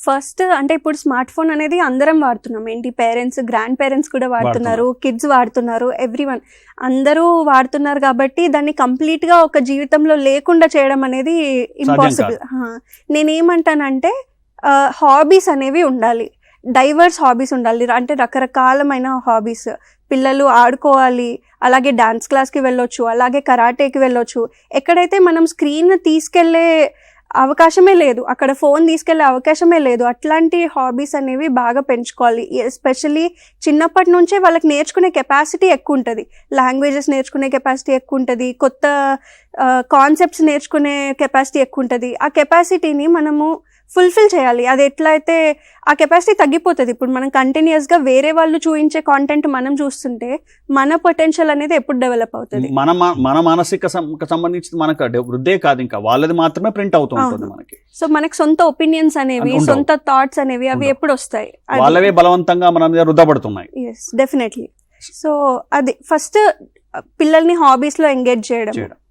First అంటే ఇప్పుడు smart phone అనేది అందరం వాడుతున్నాం. ఏంటి? పేరెంట్స్ గ్రాండ్ పేరెంట్స్ కూడా వాడుతున్నారు. కిడ్స్ వాడుతున్నారు. ఎవ్రీ వన్ అందరూ వాడుతున్నారు కాబట్టి దాన్ని కంప్లీట్గా ఒక జీవితంలో లేకుండా చేయడం అనేది ఇంపాసిబుల్. నేనేమంటానంటే హాబీస్ అనేవి ఉండాలి. డైవర్స్ హాబీస్ ఉండాలి. అంటే రకరకాలమైన హాబీస్. పిల్లలు ఆడుకోవాలి. అలాగే డాన్స్ క్లాస్కి వెళ్ళొచ్చు. అలాగే కరాటేకి వెళ్ళొచ్చు. ఎక్కడైతే మనం స్క్రీన్ తీసుకెళ్ళే అవకాశమే లేదు. అక్కడ ఫోన్ తీసుకెళ్ళే అవకాశమే లేదు. అట్లాంటి హాబీస్ అనేవి బాగా పెంచుకోవాలి. ఎస్పెషల్లీ చిన్నప్పటి నుంచే వాళ్ళకి నేర్చుకునే కెపాసిటీ ఎక్కువ ఉంటుంది లాంగ్వేజెస్ నేర్చుకునే కెపాసిటీ ఎక్కువ ఉంటుంది కొత్త కాన్సెప్ట్స్ నేర్చుకునే కెపాసిటీ ఎక్కువ ఉంటుంది ఆ కెపాసిటీని మనము ఫుల్ఫిల్ చేయాలి. అది ఎట్లా అయితే ఆ కెపాసిటీ తగ్గిపోతుంది. ఇప్పుడు మనం కంటిన్యూస్గా వేరే వాళ్ళు చూపించే కాంటెంట్ మనం చూస్తుంటే మన పొటెన్షియల్ అనేది ఎప్పుడు డెవలప్ అవుతుంది. మన మన మానసిక సంబంధించి మనకు వృద్ధే కాదు ఇంకా. వాళ్ళది మాత్రమే ప్రింట్ అవుతూ ఉంటుంది. మనకి. సో మనకి సొంత ఒపీనియన్స్ అనేవి. సొంత థాట్స్ అనేవి అవి. ఎప్పుడు వస్తాయి? వాళ్ళవే బలవంతంగా మన మీద రుద్దబడుతున్నాయి ఎస్ డెఫినెట్లీ సో అది ఫస్ట్ పిల్లల్ని హాబీస్లో ఎంగేజ్ చేయడం.